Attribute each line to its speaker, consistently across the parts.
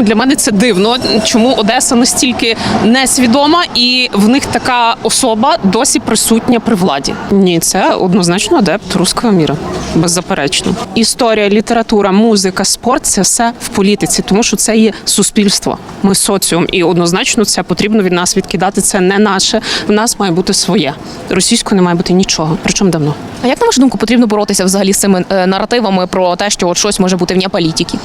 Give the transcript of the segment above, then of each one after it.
Speaker 1: Ну для мене це дивно. Чому Одеса настільки несвідома, і в них така особа досі присутня при владі? Ні, це однозначно адепт руського міра, беззаперечно. Історія, література, музика, спорт це все в політиці, тому що це є суспільство. Ми соціум, і однозначно це потрібно від нас відкидати. Це не наше. В нас має бути своє. Російською не має бути нічого. Причому давно.
Speaker 2: А як на вашу думку потрібно боротися взагалі з цими е, наративами про те, що от щось може бути вне політики?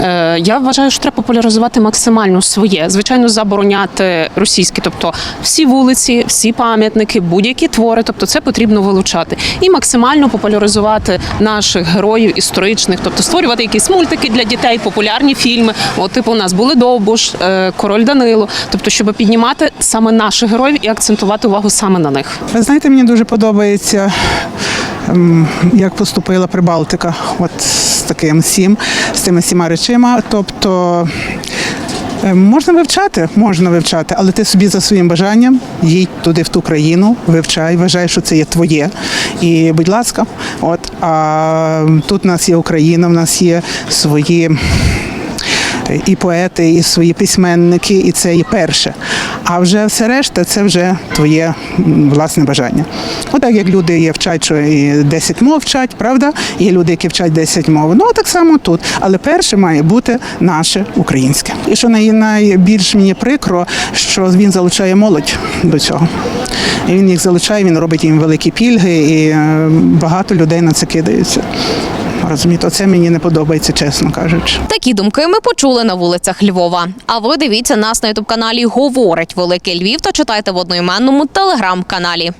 Speaker 1: Е, я вважаю, що треба популяризувати максимально своє, звичайно, забороняти російське, тобто всі вулиці, всі пам'ятники, будь-які твори, тобто це потрібно вилучати і максимально популяризувати наших героїв історичних, тобто створювати якісь мультики для дітей, популярні фільми. От типу у нас були Довбуш, е, Король Данило, тобто, щоб піднімати саме наших героїв і акцентувати увагу саме на них.
Speaker 3: Ви знаєте, мені дуже подобається, як поступила Прибалтика, от з таким сім, з тими всіма речима. Тобто е, можна вивчати, можна вивчати, але ти собі за своїм бажанням їдь туди, в ту країну, вивчай, вважай, що це є твоє. І будь ласка, от а тут у нас є Україна, в нас є свої і поети, і свої письменники, і це і перше. А вже все решта це вже твоє власне бажання. Отак як люди є вчать, що і 10 мов вчать, правда? Є люди, які вчать 10 мов. Ну так само тут. Але перше має бути наше українське. І що найбільш мені прикро, що він залучає молодь до цього. І він їх залучає, він робить їм великі пільги, і е, багато людей на це кидаються. Розумієте, це мені не подобається, чесно кажучи.
Speaker 2: Такі думки ми почули на вулицях Львова. А ви дивіться нас на ютуб каналі Говорить Великий Львів та читайте в одноіменному телеграм-каналі.